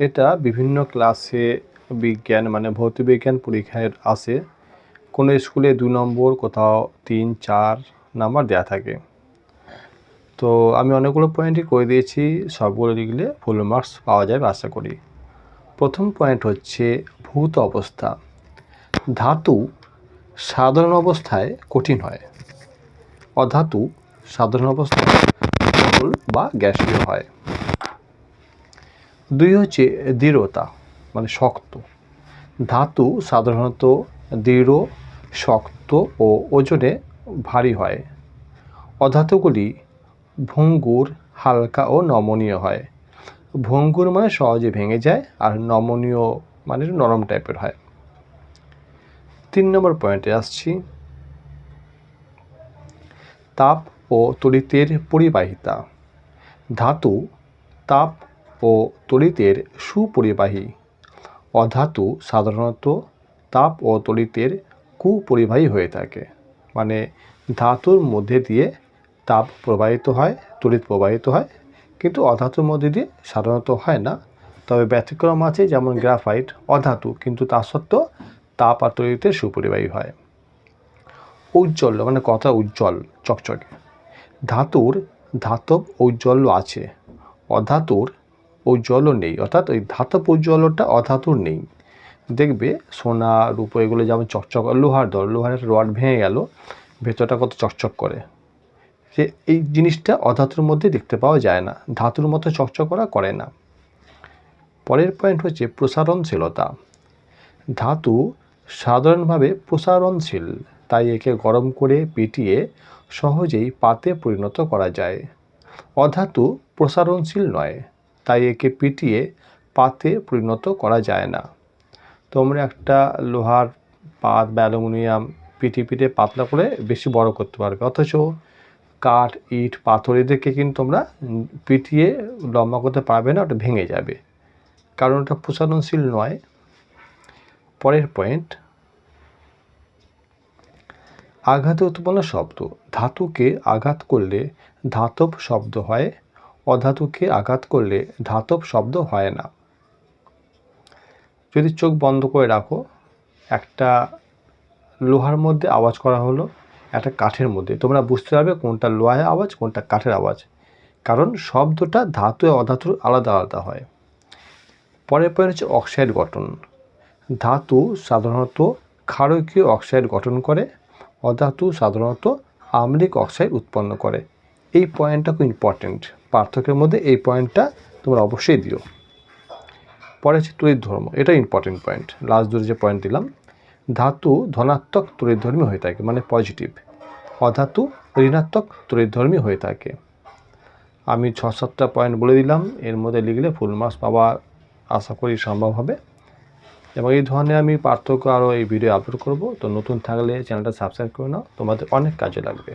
এটা বিভিন্ন ক্লাসে বিজ্ঞান মানে ভৌত বিজ্ঞান পরীক্ষায় আসে। কোনো স্কুলে দু নম্বর, কোথাও তিন, চার নাম্বার দেওয়া থাকে। তো আমি অনেকগুলো পয়েন্টই করে দিয়েছি, সবগুলো লিখলে ফুল মার্কস পাওয়া যাবে আশা করি। প্রথম পয়েন্ট হচ্ছে ভূত অবস্থা। ধাতু সাধারণ অবস্থায় কঠিন হয়। অধাতু সাধারণ অবস্থায় বা গ্যাসীয় হয়। দুই হচ্ছে দৃঢ়তা মানে শক্ত। ধাতু সাধারণত দৃঢ়, শক্ত ও ওজনে ভারী হয়। অধাতুগুলি ভঙ্গুর, হালকা ও নমনীয় হয়। ভঙ্গুর মানে সহজে ভেঙে যায় আর নমনীয় মানে নরম টাইপের হয়। তিন নম্বর পয়েন্টে আসছি। তাপ ও তড়িতের পরিবাহিতা। ধাতু তাপ ও তড়িতের সুপরিবাহী। অধাতু সাধারণত তাপ ও তড়িতের কুপরিবাহী হয়ে থাকে। মানে ধাতুর মধ্যে দিয়ে তাপ প্রবাহিত হয়, তড়িৎ প্রবাহিত হয়, কিন্তু অধাতুর মধ্যে দিয়ে সাধারণত হয় না। তবে ব্যতিক্রম আছে যেমন গ্রাফাইট, অধাতু, কিন্তু তা সত্ত্বেও তাপ আর তড়িতের সুপরিবাহী হয়। ঔজ্জ্বল্য মানে কথা উজ্জ্বল, চকচকে। ধাতুর ধাতব ঔজ্জ্বল্য আছে। অধাতুর ঔজ্জ্বল্য নেই, অর্থাৎ ওই ধাতব ঔজ্জ্বল্যটা অধাতুর নেই। দেখবে সোনা, রূপো, এগুলো যেমন চকচক, লোহার দর লোহার রড ভেঙে গেল, ভেতরটা কত চকচক করে। সে এই জিনিসটা অধাতুর মধ্যে দেখতে পাওয়া যায় না, ধাতুর মতো চকচক করা করে না। পরের পয়েন্ট হচ্ছে প্রসারণশীলতা। ধাতু সাধারণভাবে প্রসারণশীল, তাই একে গরম করে পিটিয়ে সহজেই পাতে পরিণত করা যায়। অধাতু প্রসারণশীল নয়। তাই একে পিটিয়ে পাতে পরিণত করা যায় না। তোমরা একটা লোহার পাত বা অ্যালুমিনিয়াম পিটি পিটে পাতলা করে বেশি বড় করতে পারবে। অথচ কাঠ, ইট, পাথর এদেরকে কিন্তু তোমরা পিটিয়ে লম্বা করতে পারবে না, ওটা ভেঙে যাবে। কারণ ওটা প্রসারণশীল নয়। পরের পয়েন্ট আঘাতে উৎপন্ন শব্দ। ধাতুকে আঘাত করলে ধাতব শব্দ হয় অধাতুকে আঘাত করলে ধাতব শব্দ হয় না। যদি চোখ বন্ধ করে রাখো, একটা লোহার মধ্যে আওয়াজ করা হলো, একটা কাঠের মধ্যে। তোমরা বুঝতে পারবে কোনটা লোহায় আওয়াজ, কোনটা কাঠের আওয়াজ। কারণ শব্দটা ধাতু অধাতুর আলাদা আলাদা হয়। পরের পরে হচ্ছে অক্সাইড গঠন। ধাতু সাধারণত ক্ষারকীয় অক্সাইড গঠন করে, অধাতু সাধারণত আম্লিক অক্সাইড উৎপন্ন করে। এই পয়েন্টটা খুব ইম্পর্টেন্ট পার্থক্যের মধ্যে এই পয়েন্টটা তোমরা অবশ্যই দিও। পরে হচ্ছে তড়িৎ ধর্ম এটা ইম্পর্টেন্ট পয়েন্ট লাস্ট দূরে যে পয়েন্ট দিলাম, ধাতু ধনাত্মক তড়িৎধর্মী হয়ে থাকে মানে পজিটিভ অধাতু ঋণাত্মক তড়িৎধর্মী হয়ে থাকে। আমি ছ সাতটা পয়েন্ট বলে দিলাম, এর মধ্যে লিখলে ফুল মার্কস পাওয়া আশা করি সম্ভব হবে। এবং এই ধরনের আমি পার্থক্য আরও এই ভিডিও আপলোড করব। তো নতুন থাকলে চ্যানেলটা সাবস্ক্রাইব করে নাও, তোমাদের অনেক কাজে লাগবে।